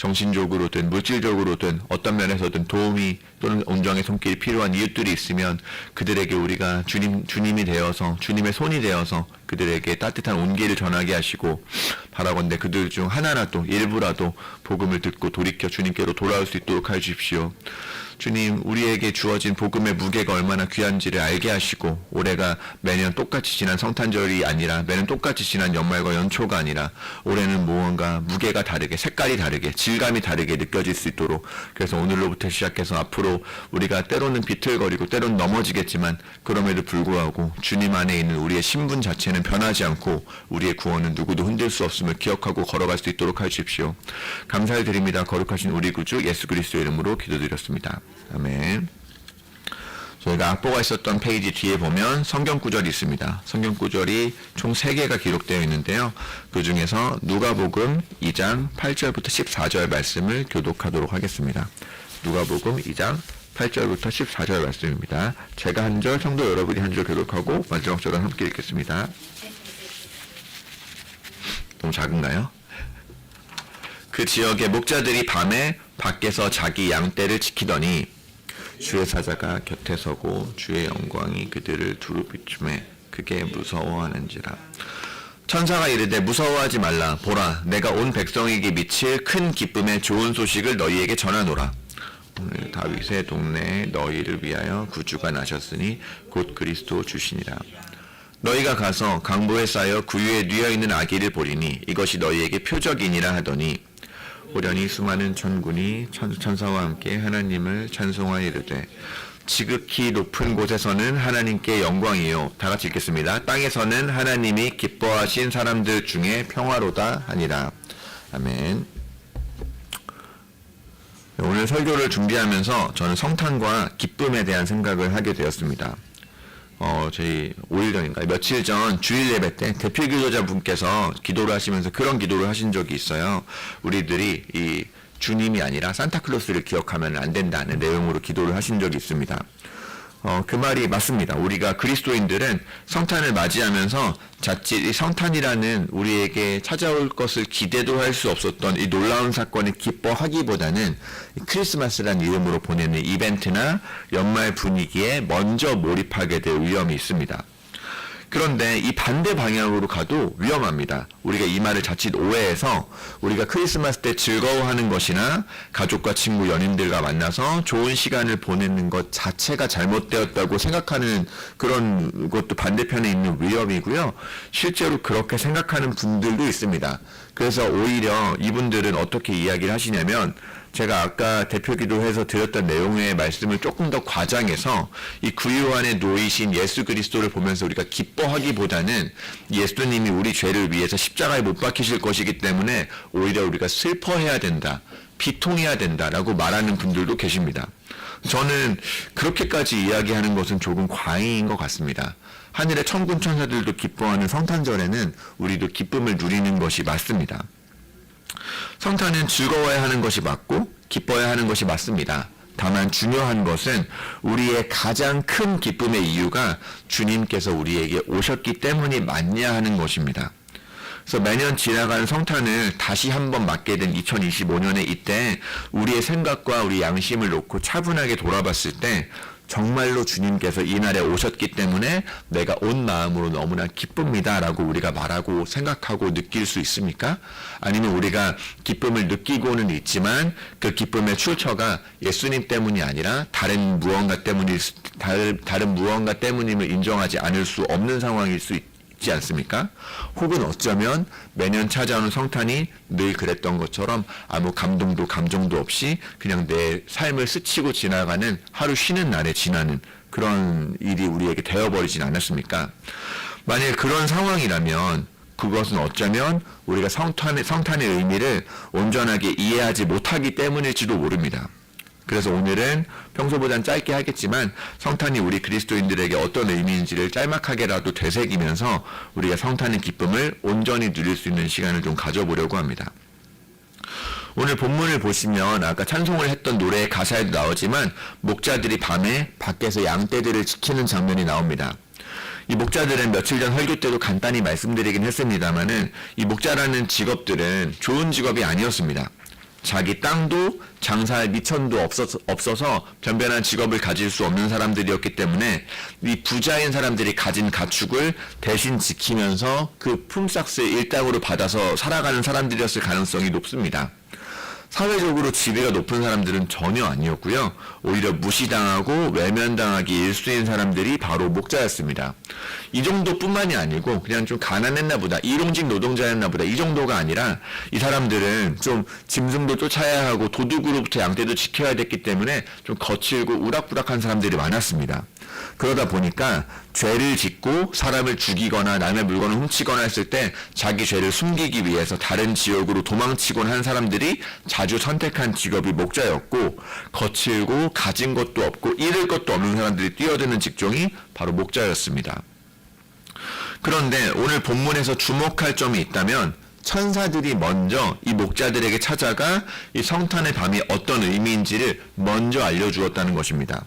정신적으로든 물질적으로든 어떤 면에서든 도움이 또는 온정의 손길이 필요한 이웃들이 있으면 그들에게 우리가 주님 주님이 되어서 주님의 손이 되어서 그들에게 따뜻한 온기를 전하게 하시고 바라건대 그들 중 하나라도 일부라도 복음을 듣고 돌이켜 주님께로 돌아올 수 있도록 해 주십시오. 주님, 우리에게 주어진 복음의 무게가 얼마나 귀한지를 알게 하시고 올해가 매년 똑같이 지난 성탄절이 아니라 매년 똑같이 지난 연말과 연초가 아니라 올해는 무언가 무게가 다르게 색깔이 다르게 질감이 다르게 느껴질 수 있도록 그래서 오늘로부터 시작해서 앞으로 우리가 때로는 비틀거리고 때로는 넘어지겠지만 그럼에도 불구하고 주님 안에 있는 우리의 신분 자체는 변하지 않고 우리의 구원은 누구도 흔들 수 없음을 기억하고 걸어갈 수 있도록 하십시오. 감사를 드립니다. 거룩하신 우리 구주 예수 그리스도 이름으로 기도드렸습니다. 아멘. 저희가 악보가 있었던 페이지 뒤에 보면 성경 구절이 있습니다. 성경 구절이 총 3개가 기록되어 있는데요. 그 중에서 누가복음 2장 8절부터 14절 말씀을 교독하도록 하겠습니다. 누가복음 2장 8절부터 14절 말씀입니다. 제가 한 절, 성도 여러분이 한 절 교독하고 마지막 절은 함께 읽겠습니다. 너무 작은가요? 그 지역의 목자들이 밤에 밖에서 자기 양떼를 지키더니 주의 사자가 곁에 서고 주의 영광이 그들을 두루 비춤에 그게 무서워하는지라 천사가 이르되 무서워하지 말라 보라 내가 온 백성에게 미칠 큰 기쁨의 좋은 소식을 너희에게 전하노라 다윗의 동네에 너희를 위하여 구주가 나셨으니 곧 그리스도 주시니라. 너희가 가서 강보에 쌓여 구유에 뉘어 있는 아기를 보리니 이것이 너희에게 표적이니라 하더니 호련히 수많은 천군이 천, 천사와 함께 하나님을 찬송하여 이르되 지극히 높은 곳에서는 하나님께 영광이요. 다 같이 읽겠습니다. 땅에서는 하나님이 기뻐하신 사람들 중에 평화로다 하니라. 아멘 오늘 설교를 준비하면서 저는 성탄과 기쁨에 대한 생각을 하게 되었습니다. 어, 저희 5일 전인가요? 며칠 전 주일 예배 때 대표 기도자 분께서 기도를 하시면서 그런 기도를 하신 적이 있어요. 우리들이 이 주님이 아니라 산타클로스를 기억하면 안 된다는 내용으로 기도를 하신 적이 있습니다. 어, 그 말이 맞습니다. 우리가 그리스도인들은 성탄을 맞이하면서 자칫 이 성탄이라는 우리에게 찾아올 것을 기대도 할 수 없었던 이 놀라운 사건을 기뻐하기보다는 이 크리스마스라는 이름으로 보내는 이벤트나 연말 분위기에 먼저 몰입하게 될 위험이 있습니다. 그런데 이 반대 방향으로 가도 위험합니다. 우리가 이 말을 자칫 오해해서 우리가 크리스마스 때 즐거워하는 것이나 가족과 친구, 연인들과 만나서 좋은 시간을 보내는 것 자체가 잘못되었다고 생각하는 그런 것도 반대편에 있는 위험이고요. 실제로 그렇게 생각하는 분들도 있습니다. 그래서 오히려 이분들은 어떻게 이야기를 하시냐면 제가 아까 대표 기도해서 드렸던 내용의 말씀을 조금 더 과장해서 이 구유 안에 놓이신 예수 그리스도를 보면서 우리가 기뻐하기보다는 예수님이 우리 죄를 위해서 십자가에 못 박히실 것이기 때문에 오히려 우리가 슬퍼해야 된다. 비통해야 된다라고 말하는 분들도 계십니다. 저는 그렇게까지 이야기하는 것은 조금 과잉인 것 같습니다. 하늘의 천군 천사들도 기뻐하는 성탄절에는 우리도 기쁨을 누리는 것이 맞습니다. 성탄은 즐거워야 하는 것이 맞고 기뻐야 하는 것이 맞습니다. 다만 중요한 것은 우리의 가장 큰 기쁨의 이유가 주님께서 우리에게 오셨기 때문이 맞냐 하는 것입니다. 그래서 매년 지나가는 성탄을 다시 한번 맞게 된 2025년에 이때 우리의 생각과 우리 양심을 놓고 차분하게 돌아봤을 때 정말로 주님께서 이 날에 오셨기 때문에 내가 온 마음으로 너무나 기쁩니다라고 우리가 말하고 생각하고 느낄 수 있습니까? 아니면 우리가 기쁨을 느끼고는 있지만 그 기쁨의 출처가 예수님 때문이 아니라 다른 무언가 때문일 수, 다른, 다른 무언가 때문임을 인정하지 않을 수 없는 상황일 수 있, 있지 않습니까? 혹은 어쩌면 매년 찾아오는 성탄이 늘 그랬던 것처럼 아무 감동도 감정도 없이 그냥 내 삶을 스치고 지나가는 하루 쉬는 날에 지나는 그런 일이 우리에게 되어버리진 않았습니까? 만약 그런 상황이라면 그것은 어쩌면 우리가 성탄의, 성탄의 의미를 온전하게 이해하지 못하기 때문일지도 모릅니다. 그래서 오늘은 평소보단 짧게 하겠지만 성탄이 우리 그리스도인들에게 어떤 의미인지를 짤막하게라도 되새기면서 우리가 성탄의 기쁨을 온전히 누릴 수 있는 시간을 좀 가져보려고 합니다. 오늘 본문을 보시면 아까 찬송을 했던 노래의 가사에도 나오지만 목자들이 밤에 밖에서 양떼들을 지키는 장면이 나옵니다. 이 목자들은 며칠 전 설교 때도 간단히 말씀드리긴 했습니다만은 이 목자라는 직업들은 좋은 직업이 아니었습니다. 자기 땅도 장사할 미천도 없어서, 없어서 변변한 직업을 가질 수 없는 사람들이었기 때문에 이 부자인 사람들이 가진 가축을 대신 지키면서 그 품삯을 일당으로 받아서 살아가는 사람들이었을 가능성이 높습니다. 사회적으로 지위가 높은 사람들은 전혀 아니었고요. 오히려 무시당하고 외면당하기 일수인 사람들이 바로 목자였습니다. 이 정도뿐만이 아니고 그냥 좀 가난했나 보다. 일용직 노동자였나 보다. 이 정도가 아니라 이 사람들은 좀 짐승도 쫓아야 하고 도둑으로부터 양떼도 지켜야 됐기 때문에 좀 거칠고 우락부락한 사람들이 많았습니다. 그러다 보니까 죄를 짓고 사람을 죽이거나 남의 물건을 훔치거나 했을 때 자기 죄를 숨기기 위해서 다른 지역으로 도망치곤 한 사람들이 자주 선택한 직업이 목자였고 거칠고 가진 것도 없고 잃을 것도 없는 사람들이 뛰어드는 직종이 바로 목자였습니다. 그런데 오늘 본문에서 주목할 점이 있다면 천사들이 먼저 이 목자들에게 찾아가 이 성탄의 밤이 어떤 의미인지를 먼저 알려주었다는 것입니다.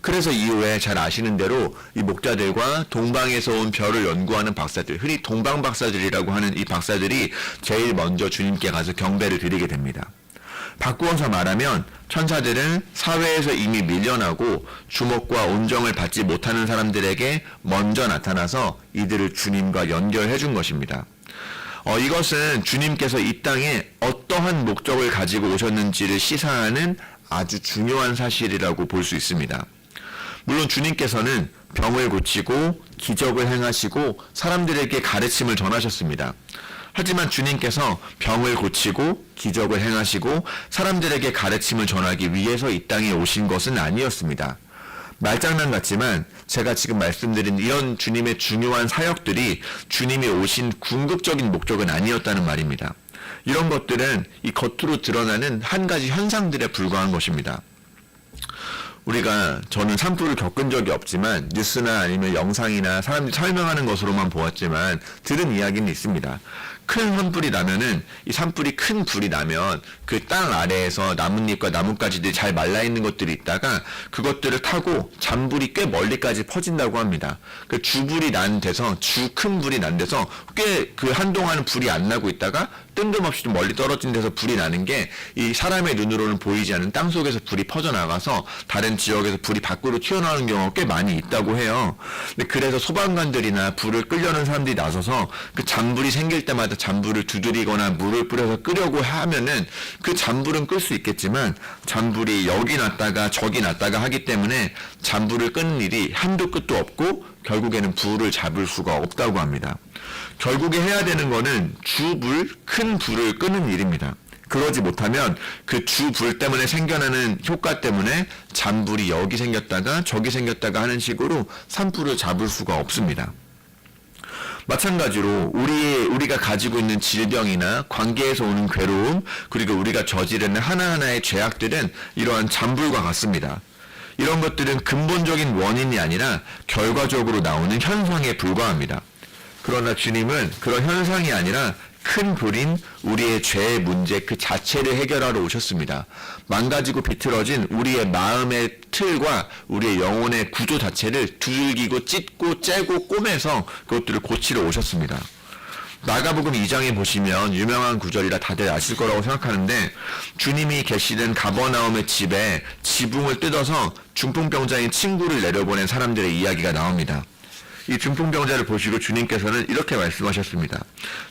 그래서 이후에 잘 아시는 대로 이 목자들과 동방에서 온 별을 연구하는 박사들, 흔히 동방 박사들이라고 하는 이 박사들이 제일 먼저 주님께 가서 경배를 드리게 됩니다. 바꾸어서 말하면 천사들은 사회에서 이미 밀려나고 주목과 온정을 받지 못하는 사람들에게 먼저 나타나서 이들을 주님과 연결해 준 것입니다. 어, 이것은 주님께서 이 땅에 어떠한 목적을 가지고 오셨는지를 시사하는 아주 중요한 사실이라고 볼 수 있습니다. 물론 주님께서는 병을 고치고 기적을 행하시고 사람들에게 가르침을 전하셨습니다. 하지만 주님께서 병을 고치고 기적을 행하시고 사람들에게 가르침을 전하기 위해서 이 땅에 오신 것은 아니었습니다. 말장난 같지만 제가 지금 말씀드린 이런 주님의 중요한 사역들이 주님이 오신 궁극적인 목적은 아니었다는 말입니다. 이런 것들은 이 겉으로 드러나는 한 가지 현상들에 불과한 것입니다. 우리가 저는 산불을 겪은 적이 없지만 뉴스나 아니면 영상이나 사람들이 설명하는 것으로만 보았지만 들은 이야기는 있습니다. 큰 산불이 나면은 이 산불이 큰 불이 나면 그 땅 아래에서 나뭇잎과 나뭇가지들이 잘 말라 있는 것들이 있다가 그것들을 타고 잔불이 꽤 멀리까지 퍼진다고 합니다. 그 주불이 난 데서 주 큰 불이 난 데서 꽤 그 한동안은 불이 안 나고 있다가 뜬금없이 좀 멀리 떨어진 데서 불이 나는 게 이 사람의 눈으로는 보이지 않는 땅 속에서 불이 퍼져나가서 다른 지역에서 불이 밖으로 튀어나오는 경우가 꽤 많이 있다고 해요. 근데 그래서 소방관들이나 불을 끌려는 사람들이 나서서 그 잔불이 생길 때마다 잔불을 두드리거나 물을 뿌려서 끄려고 하면은 그 잔불은 끌 수 있겠지만 잔불이 여기 났다가 저기 났다가 하기 때문에 잔불을 끄는 일이 한도 끝도 없고 결국에는 불을 잡을 수가 없다고 합니다. 결국에 해야 되는 거는 주불, 큰 불을 끄는 일입니다. 그러지 못하면 그 주 불 때문에 생겨나는 효과 때문에 잔불이 여기 생겼다가 저기 생겼다가 하는 식으로 산불을 잡을 수가 없습니다. 마찬가지로 우리 우리가 가지고 있는 질병이나 관계에서 오는 괴로움 그리고 우리가 저지르는 하나하나의 죄악들은 이러한 잔불과 같습니다. 이런 것들은 근본적인 원인이 아니라 결과적으로 나오는 현상에 불과합니다. 그러나 주님은 그런 현상이 아니라 큰 불인 우리의 죄의 문제 그 자체를 해결하러 오셨습니다. 망가지고 비틀어진 우리의 마음의 틀과 우리의 영혼의 구조 자체를 두들기고 찢고 째고 꼬매서 그것들을 고치러 오셨습니다. 마가복음 2장에 보시면 유명한 구절이라 다들 아실 거라고 생각하는데 주님이 계시던 가버나움의 집에 지붕을 뜯어서 중풍병자인 친구를 내려보낸 사람들의 이야기가 나옵니다. 이 중풍병자를 보시고 주님께서는 이렇게 말씀하셨습니다.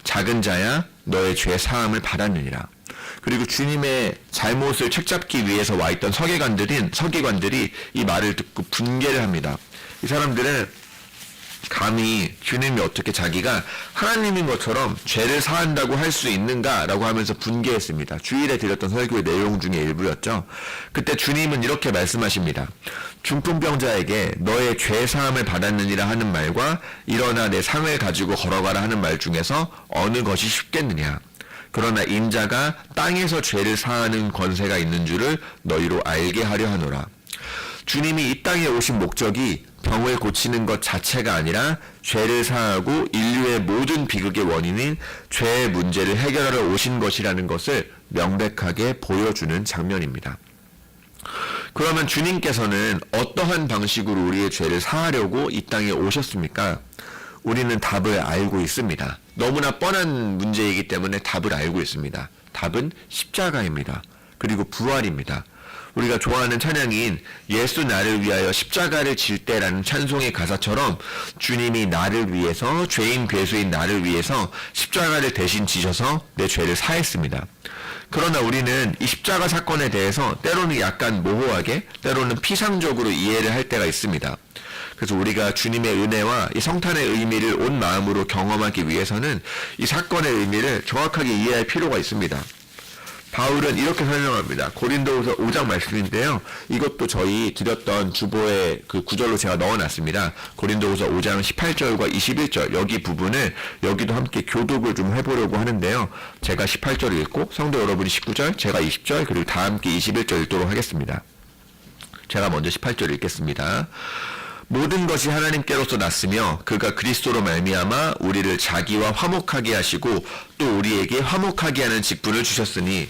작은 자야 너의 죄 사함을 받았느니라. 그리고 주님의 잘못을 책잡기 위해서 와 있던 서기관들인 서기관들이 이 말을 듣고 분개를 합니다. 이 사람들은 감히 주님이 어떻게 자기가 하나님인 것처럼 죄를 사한다고 할 수 있는가라고 하면서 분개했습니다. 주일에 드렸던 설교의 내용 중에 일부였죠. 그때 주님은 이렇게 말씀하십니다. 중풍병자에게 너의 죄 사함을 받았느니라 하는 말과 일어나 내 상을 가지고 걸어가라 하는 말 중에서 어느 것이 쉽겠느냐? 그러나 인자가 땅에서 죄를 사하는 권세가 있는 줄을 너희로 알게 하려 하노라. 주님이 이 땅에 오신 목적이 병을 고치는 것 자체가 아니라 죄를 사하고 인류의 모든 비극의 원인인 죄의 문제를 해결하러 오신 것이라는 것을 명백하게 보여주는 장면입니다. 그러면 주님께서는 어떠한 방식으로 우리의 죄를 사하려고 이 땅에 오셨습니까? 우리는 답을 알고 있습니다. 너무나 뻔한 문제이기 때문에 답을 알고 있습니다. 답은 십자가입니다. 그리고 부활입니다. 우리가 좋아하는 찬양인 예수 나를 위하여 십자가를 질 때라는 찬송의 가사처럼 주님이 나를 위해서 죄인 괴수인 나를 위해서 십자가를 대신 지셔서 내 죄를 사했습니다. 그러나 우리는 이 십자가 사건에 대해서 때로는 약간 모호하게 때로는 피상적으로 이해를 할 때가 있습니다. 그래서 우리가 주님의 은혜와 이 성탄의 의미를 온 마음으로 경험하기 위해서는 이 사건의 의미를 정확하게 이해할 필요가 있습니다. 바울은 이렇게 설명합니다. 고린도후서 5장 말씀인데요. 이것도 저희 드렸던 주보의 그 구절로 제가 넣어놨습니다. 고린도후서 5장 18절과 21절 여기 부분을 여기도 함께 교독을 좀 해보려고 하는데요. 제가 18절 읽고 성도 여러분이 19절, 제가 20절 그리고 다 함께 21절 읽도록 하겠습니다. 제가 먼저 18절 읽겠습니다. 모든 것이 하나님께로서 났으며 그가 그리스도로 말미암아 우리를 자기와 화목하게 하시고 또 우리에게 화목하게 하는 직분을 주셨으니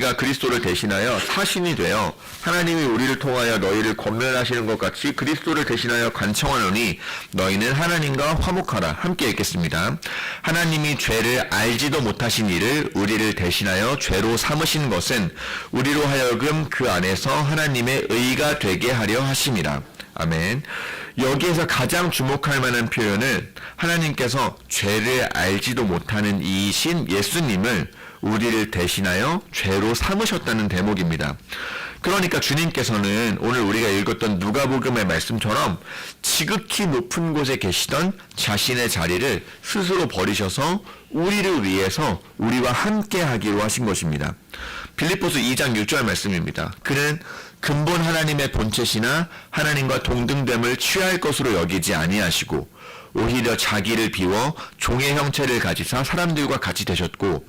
우리가 그리스도를 대신하여 사신이 되어 하나님이 우리를 통하여 너희를 권면하시는 것 같이 그리스도를 대신하여 간청하노니 너희는 하나님과 화목하라. 함께 읽겠습니다. 하나님이 죄를 알지도 못하신 이를 우리를 대신하여 죄로 삼으신 것은 우리로 하여금 그 안에서 하나님의 의가 되게 하려 하심이라. 아멘. 여기에서 가장 주목할 만한 표현은 하나님께서 죄를 알지도 못하는 이신 예수님을 우리를 대신하여 죄로 삼으셨다는 대목입니다. 그러니까 주님께서는 오늘 우리가 읽었던 누가복음의 말씀처럼 지극히 높은 곳에 계시던 자신의 자리를 스스로 버리셔서 우리를 위해서 우리와 함께 하기로 하신 것입니다. 빌립보스 2장 6절 말씀입니다. 그는 근본 하나님의 본체시나 하나님과 동등됨을 취할 것으로 여기지 아니하시고 오히려 자기를 비워 종의 형체를 가지사 사람들과 같이 되셨고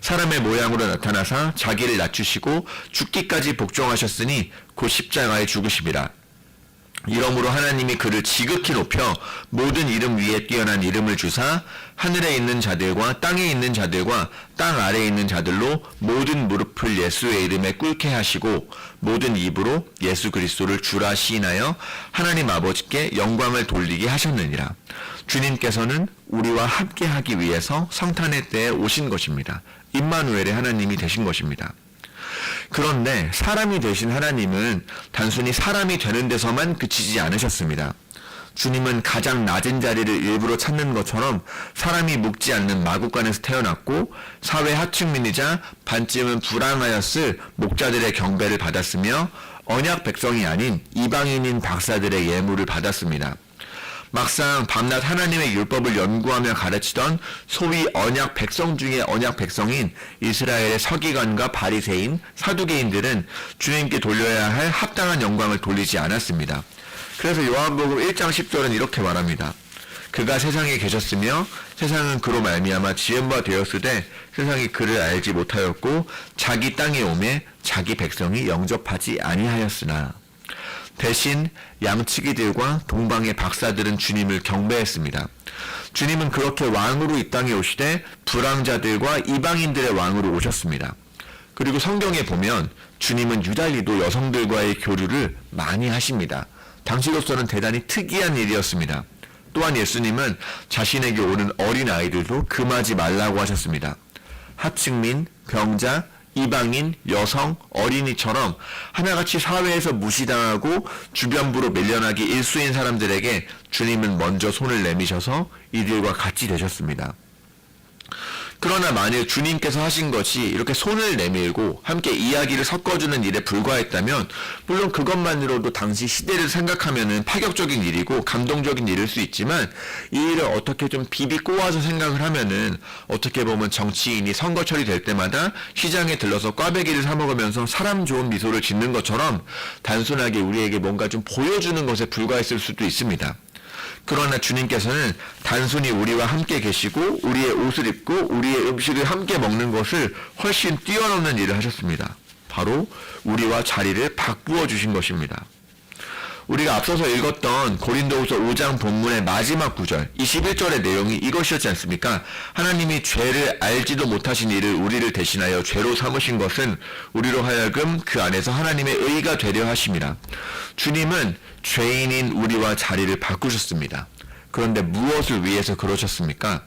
사람의 모양으로 나타나사 자기를 낮추시고 죽기까지 복종하셨으니 곧 십자가에 죽으심이라. 이러므로 하나님이 그를 지극히 높여 모든 이름 위에 뛰어난 이름을 주사 하늘에 있는 자들과 땅에 있는 자들과 땅 아래에 있는 자들로 모든 무릎을 예수의 이름에 꿇게 하시고 모든 입으로 예수 그리스도를 주라 시인하여 하나님 아버지께 영광을 돌리게 하셨느니라. 주님께서는 우리와 함께 하기 위해서 성탄의 때에 오신 것입니다. 임마누엘의 하나님이 되신 것입니다. 그런데 사람이 되신 하나님은 단순히 사람이 되는 데서만 그치지 않으셨습니다. 주님은 가장 낮은 자리를 일부러 찾는 것처럼 사람이 묵지 않는 마국간에서 태어났고 사회 하층민이자 반쯤은 불황하였을 목자들의 경배를 받았으며 언약 백성이 아닌 이방인인 박사들의 예물을 받았습니다. 막상 밤낮 하나님의 율법을 연구하며 가르치던 소위 언약 백성 중에 언약 백성인 이스라엘의 서기관과 바리새인, 사두개인들은 주님께 돌려야 할 합당한 영광을 돌리지 않았습니다. 그래서 요한복음 1장 10절은 이렇게 말합니다. 그가 세상에 계셨으며 세상은 그로 말미암아 지은 바 되었으되 세상이 그를 알지 못하였고 자기 땅에 오매 자기 백성이 영접하지 아니하였으나 대신 양치기들과 동방의 박사들은 주님을 경배했습니다. 주님은 그렇게 왕으로 이 땅에 오시되 불황자들과 이방인들의 왕으로 오셨습니다. 그리고 성경에 보면 주님은 유달리도 여성들과의 교류를 많이 하십니다. 당시로서는 대단히 특이한 일이었습니다. 또한 예수님은 자신에게 오는 어린 아이들도 금하지 말라고 하셨습니다. 하층민, 병자, 이방인, 여성, 어린이처럼 하나같이 사회에서 무시당하고 주변부로 밀려나기 일수인 사람들에게 주님은 먼저 손을 내미셔서 이들과 같이 되셨습니다. 그러나 만일 주님께서 하신 것이 이렇게 손을 내밀고 함께 이야기를 섞어주는 일에 불과했다면 물론 그것만으로도 당시 시대를 생각하면은 파격적인 일이고 감동적인 일일 수 있지만 이 일을 어떻게 좀 비비 꼬아서 생각을 하면은 어떻게 보면 정치인이 선거철이 될 때마다 시장에 들러서 꽈배기를 사 먹으면서 사람 좋은 미소를 짓는 것처럼 단순하게 우리에게 뭔가 좀 보여주는 것에 불과했을 수도 있습니다. 그러나 주님께서는 단순히 우리와 함께 계시고 우리의 옷을 입고 우리의 음식을 함께 먹는 것을 훨씬 뛰어넘는 일을 하셨습니다. 바로 우리와 자리를 바꾸어 주신 것입니다. 우리가 앞서서 읽었던 고린도후서 5장 본문의 마지막 구절 21절의 내용이 이것이었지 않습니까? 하나님이 죄를 알지도 못하신 이를 우리를 대신하여 죄로 삼으신 것은 우리로 하여금 그 안에서 하나님의 의가 되려 하심이라. 주님은 죄인인 우리와 자리를 바꾸셨습니다. 그런데 무엇을 위해서 그러셨습니까?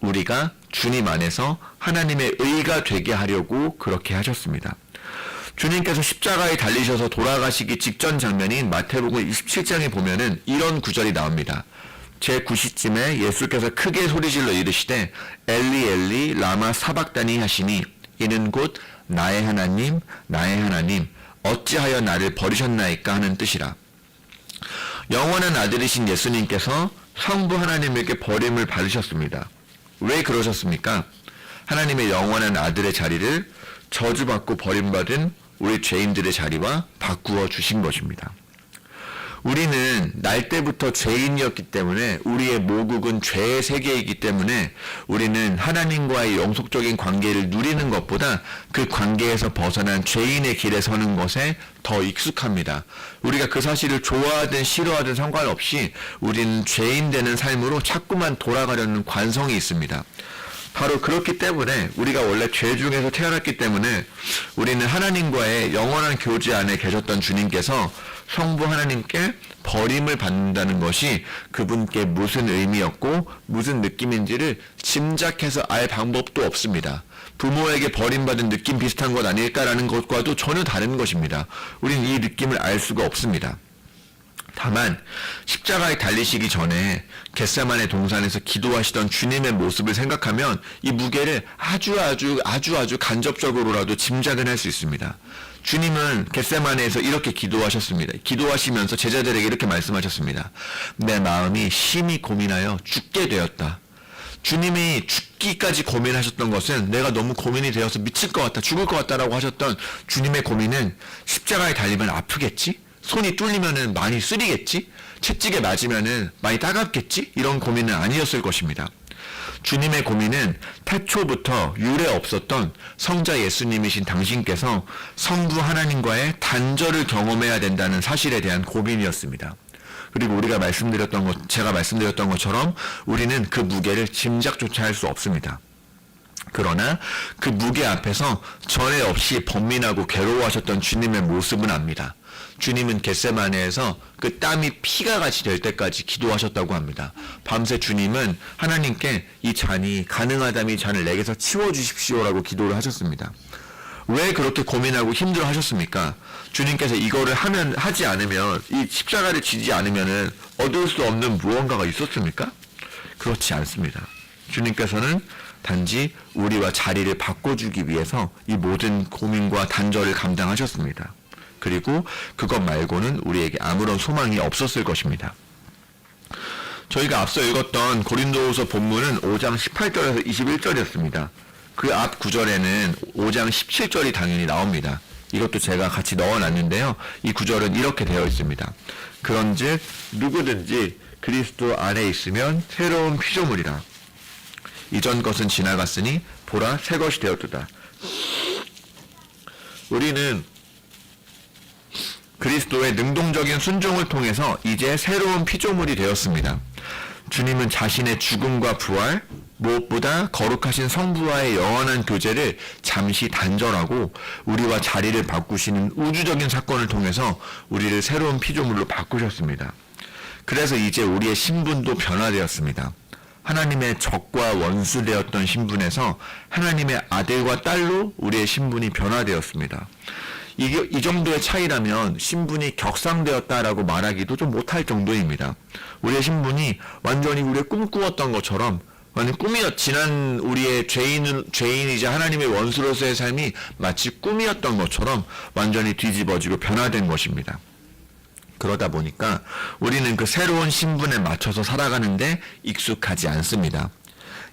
우리가 주님 안에서 하나님의 의가 되게 하려고 그렇게 하셨습니다. 주님께서 십자가에 달리셔서 돌아가시기 직전 장면인 마태복음 27장에 보면은 이런 구절이 나옵니다. 제 9시쯤에 예수께서 크게 소리질러 이르시되 엘리 엘리 라마 사박다니 하시니 이는 곧 나의 하나님 나의 하나님 어찌하여 나를 버리셨나이까 하는 뜻이라. 영원한 아들이신 예수님께서 성부 하나님에게 버림을 받으셨습니다. 왜 그러셨습니까? 하나님의 영원한 아들의 자리를 저주받고 버림받은 우리 죄인들의 자리와 바꾸어 주신 것입니다. 우리는 날 때부터 죄인이었기 때문에 우리의 모국은 죄의 세계이기 때문에 우리는 하나님과의 영속적인 관계를 누리는 것보다 그 관계에서 벗어난 죄인의 길에 서는 것에 더 익숙합니다. 우리가 그 사실을 좋아하든 싫어하든 상관없이 우리는 죄인 되는 삶으로 자꾸만 돌아가려는 관성이 있습니다. 바로 그렇기 때문에 우리가 원래 죄 중에서 태어났기 때문에 우리는 하나님과의 영원한 교제 안에 계셨던 주님께서 성부 하나님께 버림을 받는다는 것이 그분께 무슨 의미였고 무슨 느낌인지를 짐작해서 알 방법도 없습니다. 부모에게 버림받은 느낌 비슷한 것 아닐까라는 것과도 전혀 다른 것입니다. 우리는 이 느낌을 알 수가 없습니다. 다만 십자가에 달리시기 전에 겟세만의 동산에서 기도하시던 주님의 모습을 생각하면 이 무게를 아주 아주 아주 아주 간접적으로라도 짐작은 할 수 있습니다. 주님은 겟세만에서 이렇게 기도하셨습니다. 기도하시면서 제자들에게 이렇게 말씀하셨습니다. 내 마음이 심히 고민하여 죽게 되었다. 주님이 죽기까지 고민하셨던 것은 내가 너무 고민이 되어서 미칠 것 같다, 죽을 것 같다라고 하셨던 주님의 고민은 십자가에 달리면 아프겠지? 손이 뚫리면은 많이 쓰리겠지? 채찍에 맞으면은 많이 따갑겠지? 이런 고민은 아니었을 것입니다. 주님의 고민은 태초부터 유례 없었던 성자 예수님이신 당신께서 성부 하나님과의 단절을 경험해야 된다는 사실에 대한 고민이었습니다. 그리고 우리가 말씀드렸던 것, 제가 말씀드렸던 것처럼 우리는 그 무게를 짐작조차 할 수 없습니다. 그러나 그 무게 앞에서 전에 없이 번민하고 괴로워하셨던 주님의 모습은 압니다. 주님은 겟세마네에서 그 땀이 피가 같이 될 때까지 기도하셨다고 합니다. 밤새 주님은 하나님께 이 잔이 가능하다면 이 잔을 내게서 치워 주십시오라고 기도를 하셨습니다. 왜 그렇게 고민하고 힘들어 하셨습니까? 주님께서 이거를 하면 하지 않으면 이 십자가를 지지 않으면은 얻을 수 없는 무언가가 있었습니까? 그렇지 않습니다. 주님께서는 단지 우리와 자리를 바꿔주기 위해서 이 모든 고민과 단절을 감당하셨습니다. 그리고 그것 말고는 우리에게 아무런 소망이 없었을 것입니다. 저희가 앞서 읽었던 고린도후서 본문은 5장 18절에서 21절이었습니다. 그 앞 구절에는 5장 17절이 당연히 나옵니다. 이것도 제가 같이 넣어놨는데요. 이 구절은 이렇게 되어 있습니다. 그런즉 누구든지 그리스도 안에 있으면 새로운 피조물이라. 이전 것은 지나갔으니 보라 새 것이 되었도다. 우리는 그리스도의 능동적인 순종을 통해서 이제 새로운 피조물이 되었습니다. 주님은 자신의 죽음과 부활, 무엇보다 거룩하신 성부와의 영원한 교제를 잠시 단절하고 우리와 자리를 바꾸시는 우주적인 사건을 통해서 우리를 새로운 피조물로 바꾸셨습니다. 그래서 이제 우리의 신분도 변화되었습니다. 하나님의 적과 원수 되었던 신분에서 하나님의 아들과 딸로 우리의 신분이 변화되었습니다. 이게 이 정도의 차이라면 신분이 격상되었다라고 말하기도 좀 못할 정도입니다. 우리의 신분이 완전히 우리의 꿈꾸었던 것처럼 완전 꿈이었 지난 우리의 죄인 죄인이자 하나님의 원수로서의 삶이 마치 꿈이었던 것처럼 완전히 뒤집어지고 변화된 것입니다. 그러다 보니까 우리는 그 새로운 신분에 맞춰서 살아가는데 익숙하지 않습니다.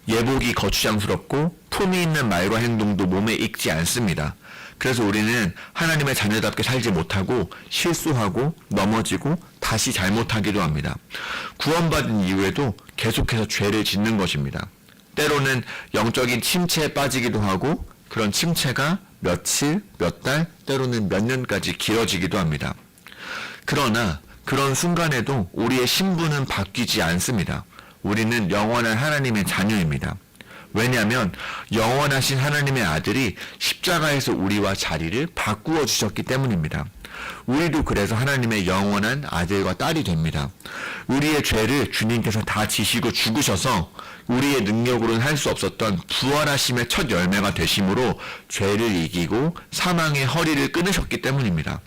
예복이 거추장스럽고 품이 있는 말과 행동도 몸에 익지 않습니다. 그래서 우리는 하나님의 자녀답게 살지 못하고 실수하고 넘어지고 다시 잘못하기도 합니다. 구원받은 이후에도 계속해서 죄를 짓는 것입니다. 때로는 영적인 침체에 빠지기도 하고 그런 침체가 며칠, 몇 달, 때로는 몇 년까지 길어지기도 합니다. 그러나 그런 순간에도 우리의 신분은 바뀌지 않습니다. 우리는 영원한 하나님의 자녀입니다. 왜냐하면 영원하신 하나님의 아들이 십자가에서 우리와 자리를 바꾸어 주셨기 때문입니다. 우리도 그래서 하나님의 영원한 아들과 딸이 됩니다. 우리의 죄를 주님께서 다 지시고 죽으셔서 우리의 능력으로는 할 수 없었던 부활하심의 첫 열매가 되심으로 죄를 이기고 사망의 허리를 끊으셨기 때문입니다.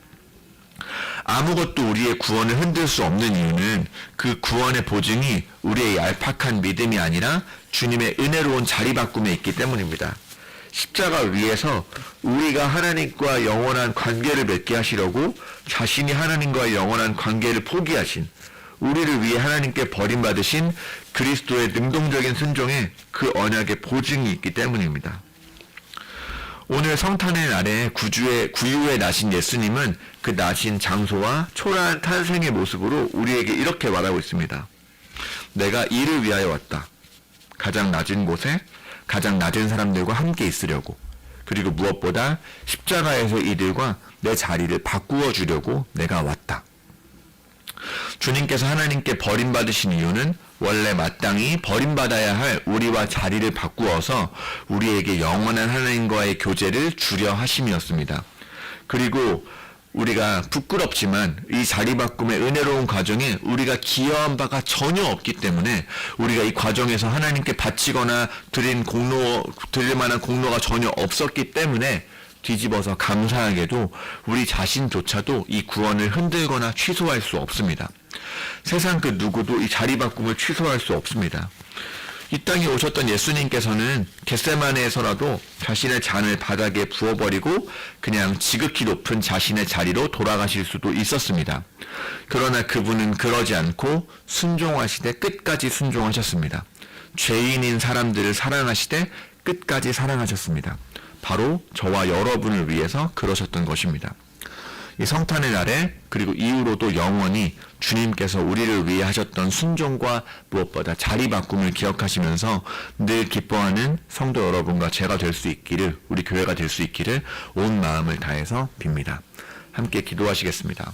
아무것도 우리의 구원을 흔들 수 없는 이유는 그 구원의 보증이 우리의 얄팍한 믿음이 아니라 주님의 은혜로운 자리바꿈에 있기 때문입니다. 십자가 위에서 우리가 하나님과 영원한 관계를 맺게 하시려고 자신이 하나님과 영원한 관계를 포기하신 우리를 위해 하나님께 버림받으신 그리스도의 능동적인 순종에 그 언약의 보증이 있기 때문입니다. 오늘 성탄의 날에 구주의 구유에 나신 예수님은 그 나신 장소와 초라한 탄생의 모습으로 우리에게 이렇게 말하고 있습니다. 내가 이를 위하여 왔다. 가장 낮은 곳에 가장 낮은 사람들과 함께 있으려고. 그리고 무엇보다 십자가에서 이들과 내 자리를 바꾸어 주려고 내가 왔다. 주님께서 하나님께 버림받으신 이유는 원래 마땅히 버림받아야 할 우리와 자리를 바꾸어서 우리에게 영원한 하나님과의 교제를 주려 하심이었습니다. 그리고 우리가 부끄럽지만 이 자리 바꿈의 은혜로운 과정에 우리가 기여한 바가 전혀 없기 때문에 우리가 이 과정에서 하나님께 바치거나 드린 공로 드릴 만한 공로가 전혀 없었기 때문에 뒤집어서 감사하게도 우리 자신조차도 이 구원을 흔들거나 취소할 수 없습니다. 세상 그 누구도 이 자리 바꿈을 취소할 수 없습니다. 이 땅에 오셨던 예수님께서는 겟세마네에서라도 자신의 잔을 바닥에 부어버리고 그냥 지극히 높은 자신의 자리로 돌아가실 수도 있었습니다. 그러나 그분은 그러지 않고 순종하시되 끝까지 순종하셨습니다. 죄인인 사람들을 사랑하시되 끝까지 사랑하셨습니다. 바로 저와 여러분을 위해서 그러셨던 것입니다. 이 성탄의 날에 그리고 이후로도 영원히 주님께서 우리를 위해 하셨던 순종과 무엇보다 자리 바꿈을 기억하시면서 늘 기뻐하는 성도 여러분과 제가 될 수 있기를 우리 교회가 될 수 있기를 온 마음을 다해서 빕니다. 함께 기도하시겠습니다.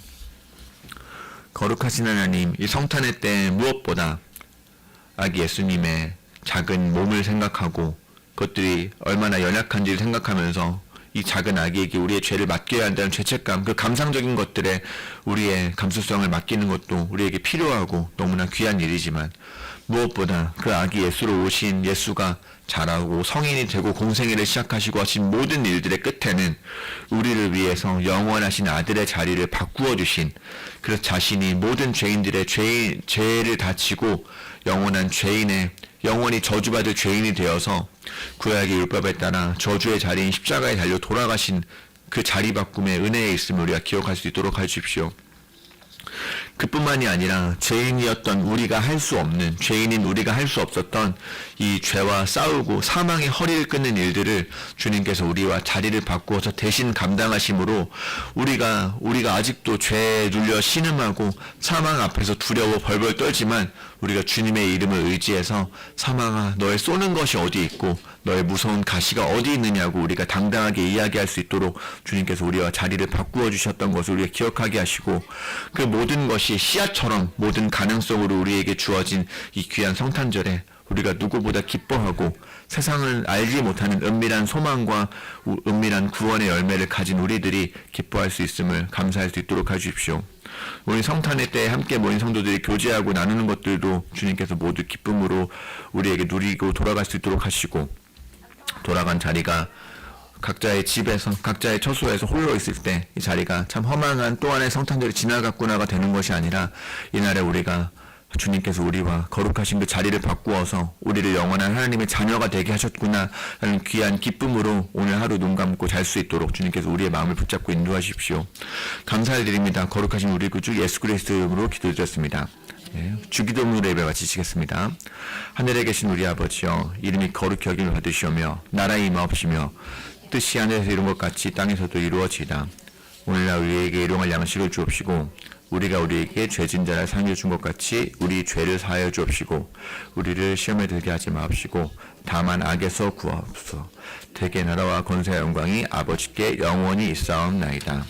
거룩하신 하나님, 이 성탄의 때 무엇보다 아기 예수님의 작은 몸을 생각하고 그것들이 얼마나 연약한지를 생각하면서 이 작은 아기에게 우리의 죄를 맡겨야 한다는 죄책감, 그 감상적인 것들에 우리의 감수성을 맡기는 것도 우리에게 필요하고 너무나 귀한 일이지만 무엇보다 그 아기 예수로 오신 예수가 자라고 성인이 되고 공생애를 시작하시고 하신 모든 일들의 끝에는 우리를 위해서 영원하신 아들의 자리를 바꾸어 주신 그 자신이 모든 죄인들의 죄, 죄를 다치고 영원한 죄인의 영원히 저주받을 죄인이 되어서 구약의 율법에 따라 저주의 자리인 십자가에 달려 돌아가신 그 자리 바꿈의 은혜에 있음을 우리가 기억할 수 있도록 해주십시오. 그뿐만이 아니라 죄인이었던 우리가 할 수 없는 죄인인 우리가 할 수 없었던 이 죄와 싸우고 사망의 허리를 끊는 일들을 주님께서 우리와 자리를 바꾸어서 대신 감당하심으로 우리가 우리가 아직도 죄에 눌려 신음하고 사망 앞에서 두려워 벌벌 떨지만 우리가 주님의 이름을 의지해서 사망아 너의 쏘는 것이 어디 있고 너의 무서운 가시가 어디 있느냐고 우리가 당당하게 이야기할 수 있도록 주님께서 우리와 자리를 바꾸어 주셨던 것을 우리가 기억하게 하시고 그 모든 것이 씨앗처럼 모든 가능성으로 우리에게 주어진 이 귀한 성탄절에 우리가 누구보다 기뻐하고 세상을 알지 못하는 은밀한 소망과 우- 은밀한 구원의 열매를 가진 우리들이 기뻐할 수 있음을 감사할 수 있도록 해주십시오. 우리 성탄의 때 함께 모인 성도들이 교제하고 나누는 것들도 주님께서 모두 기쁨으로 우리에게 누리고 돌아갈 수 있도록 하시고 돌아간 자리가 각자의 집에서 각자의 처소에서 홀로 있을 때 이 자리가 참 허망한 또 하나의 성탄절이 지나갔구나가 되는 것이 아니라 이날에 우리가 주님께서 우리와 거룩하신 그 자리를 바꾸어서 우리를 영원한 하나님의 자녀가 되게 하셨구나 하는 귀한 기쁨으로 오늘 하루 눈 감고 잘 수 있도록 주님께서 우리의 마음을 붙잡고 인도하십시오. 감사드립니다. 거룩하신 우리 구주 예수 그리스도 이름으로 기도드렸습니다. 예, 주기도문으로 예배 마치시겠습니다. 하늘에 계신 우리 아버지여 이름이 거룩히 여김을 받으시오며 나라의 임하옵시며 뜻이 하늘에서 이룬 것 같이 땅에서도 이루어지이다. 오늘날 우리에게 일용할 양식을 주옵시고 우리가 우리에게 죄진 자를 상해 준것 같이 우리 죄를 사하여 주옵시고 우리를 시험에 들게 하지 마옵시고 다만 악에서 구하옵소서. 대개 나라와 권세와 영광이 아버지께 영원히 있사옵나이다.